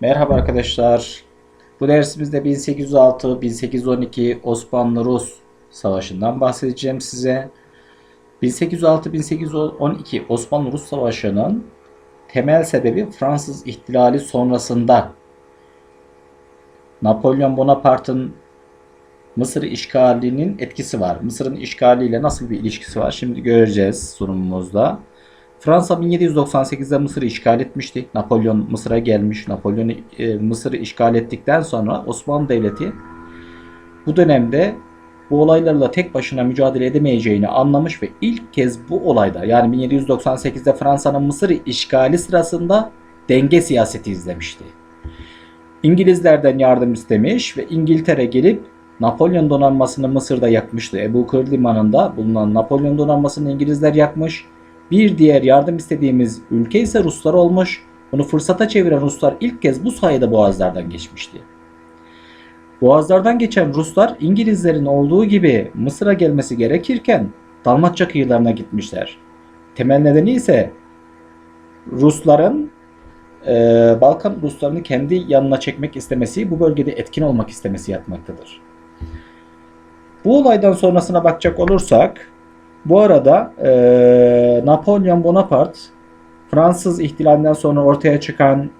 Merhaba arkadaşlar. Bu dersimizde 1806-1812 Osmanlı-Rus Savaşı'ndan bahsedeceğim size. 1806-1812 Osmanlı-Rus Savaşı'nın temel sebebi Fransız ihtilali sonrasında Napolyon Bonaparte'ın Mısır işgalinin etkisi var. Mısır'ın işgaliyle nasıl bir ilişkisi var? Şimdi göreceğiz sunumumuzda. Fransa 1798'de Mısır'ı işgal etmişti. Napolyon Mısır'a gelmiş. Napolyon e, Mısır'ı işgal ettikten sonra Osmanlı Devleti bu dönemde bu olaylarla tek başına mücadele edemeyeceğini anlamış ve ilk kez bu olayda yani 1798'de Fransa'nın Mısır'ı işgali sırasında denge siyaseti izlemişti. İngilizlerden yardım istemiş ve İngiltere gelip Napolyon donanmasını Mısır'da yakmıştı. Ebu Kır limanında bulunan Napolyon donanmasını İngilizler yakmış. Bir diğer yardım istediğimiz ülke ise Ruslar olmuş. Bunu fırsata çeviren Ruslar ilk kez bu sayede boğazlardan geçmişti. Boğazlardan geçen Ruslar İngilizlerin olduğu gibi Mısır'a gelmesi gerekirken Dalmatça kıyılarına gitmişler. Temel nedeni ise Rusların e, Balkan Ruslarını kendi yanına çekmek istemesi, bu bölgede etkin olmak istemesi yatmaktadır. Bu olaydan sonrasına bakacak olursak bu arada e, Napolyon Bonaparte Fransız ihtilalinden sonra ortaya çıkan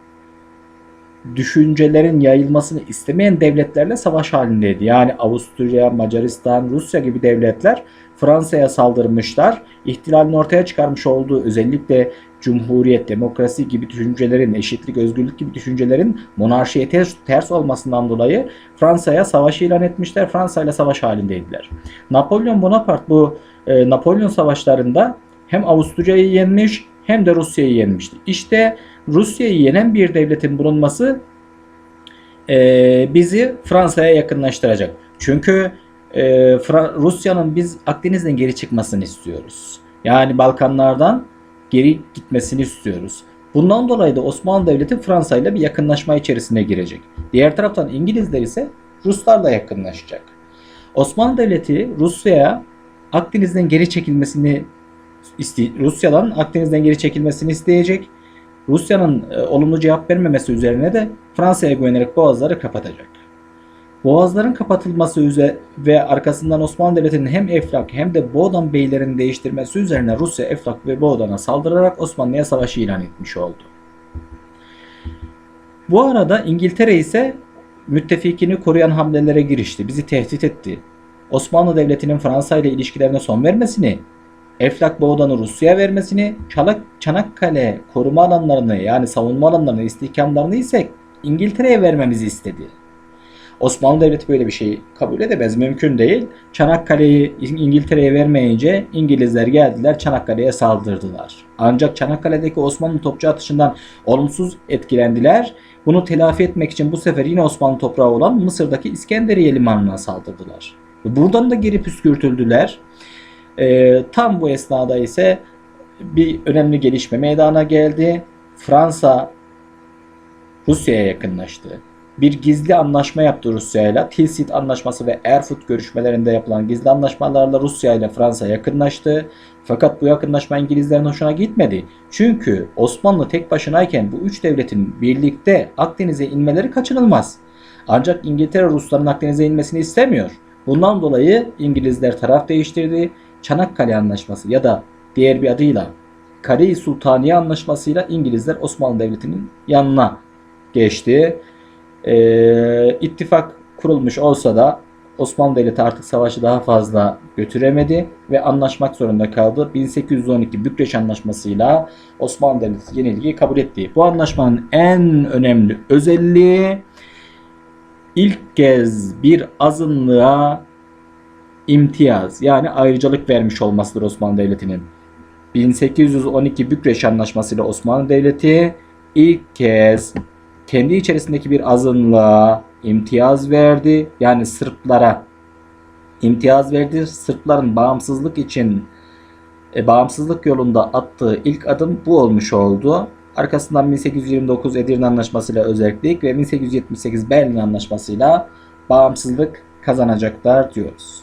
düşüncelerin yayılmasını istemeyen devletlerle savaş halindeydi. Yani Avusturya, Macaristan, Rusya gibi devletler Fransa'ya saldırmışlar. İhtilalin ortaya çıkarmış olduğu özellikle cumhuriyet, demokrasi gibi düşüncelerin, eşitlik, özgürlük gibi düşüncelerin monarşiye ters, ters olmasından dolayı Fransa'ya savaş ilan etmişler. Fransa ile savaş halindeydiler. Napolyon Bonaparte bu e, Napolyon savaşlarında hem Avusturya'yı yenmiş hem de Rusya'yı yenmişti. İşte Rusya'yı yenen bir devletin bulunması e, bizi Fransa'ya yakınlaştıracak. Çünkü e, Rusya'nın biz Akdeniz'den geri çıkmasını istiyoruz. Yani Balkanlardan geri gitmesini istiyoruz. Bundan dolayı da Osmanlı Devleti Fransa ile bir yakınlaşma içerisine girecek. Diğer taraftan İngilizler ise Ruslarla yakınlaşacak. Osmanlı Devleti Rusya'ya Akdeniz'den geri çekilmesini Rusya'dan Akdeniz'den geri çekilmesini isteyecek. Rusya'nın e, olumlu cevap vermemesi üzerine de Fransa'ya güvenerek boğazları kapatacak. Boğazların kapatılması üzere ve arkasından Osmanlı Devleti'nin hem Eflak hem de Boğdan beylerini değiştirmesi üzerine Rusya Eflak ve Boğdan'a saldırarak Osmanlı'ya savaşı ilan etmiş oldu. Bu arada İngiltere ise müttefikini koruyan hamlelere girişti. Bizi tehdit etti. Osmanlı Devleti'nin Fransa ile ilişkilerine son vermesini, Eflak Boğdan'ı Rusya'ya vermesini, Çalak, Çanakkale koruma alanlarını yani savunma alanlarını, istihkamlarını ise İngiltere'ye vermemizi istedi. Osmanlı Devleti böyle bir şey kabul edemez. Mümkün değil. Çanakkale'yi İngiltere'ye vermeyince İngilizler geldiler Çanakkale'ye saldırdılar. Ancak Çanakkale'deki Osmanlı topçu atışından olumsuz etkilendiler. Bunu telafi etmek için bu sefer yine Osmanlı toprağı olan Mısır'daki İskenderiye limanına saldırdılar. Buradan da geri püskürtüldüler. E, tam bu esnada ise bir önemli gelişme meydana geldi. Fransa Rusya'ya yakınlaştı. Bir gizli anlaşma yaptı Rusya ile. Tilsit anlaşması ve Erfurt görüşmelerinde yapılan gizli anlaşmalarla Rusya ile Fransa yakınlaştı. Fakat bu yakınlaşma İngilizlerin hoşuna gitmedi. Çünkü Osmanlı tek başınayken bu üç devletin birlikte Akdeniz'e inmeleri kaçınılmaz. Ancak İngiltere Rusların Akdeniz'e inmesini istemiyor. Bundan dolayı İngilizler taraf değiştirdi. Çanakkale Anlaşması ya da diğer bir adıyla Kare-i Sultaniye Anlaşması'yla İngilizler Osmanlı Devleti'nin yanına geçti. Ee, ittifak kurulmuş olsa da Osmanlı Devleti artık savaşı daha fazla götüremedi ve anlaşmak zorunda kaldı. 1812 Bükreş Anlaşması'yla Osmanlı Devleti yenilgiyi kabul etti. Bu anlaşmanın en önemli özelliği ilk kez bir azınlığa imtiyaz yani ayrıcalık vermiş olmasıdır Osmanlı Devleti'nin. 1812 Bükreş Anlaşması ile Osmanlı Devleti ilk kez kendi içerisindeki bir azınlığa imtiyaz verdi. Yani Sırplara imtiyaz verdi. Sırpların bağımsızlık için e, bağımsızlık yolunda attığı ilk adım bu olmuş oldu. Arkasından 1829 Edirne Anlaşması ile özellik ve 1878 Berlin Anlaşması ile bağımsızlık kazanacaklar diyoruz.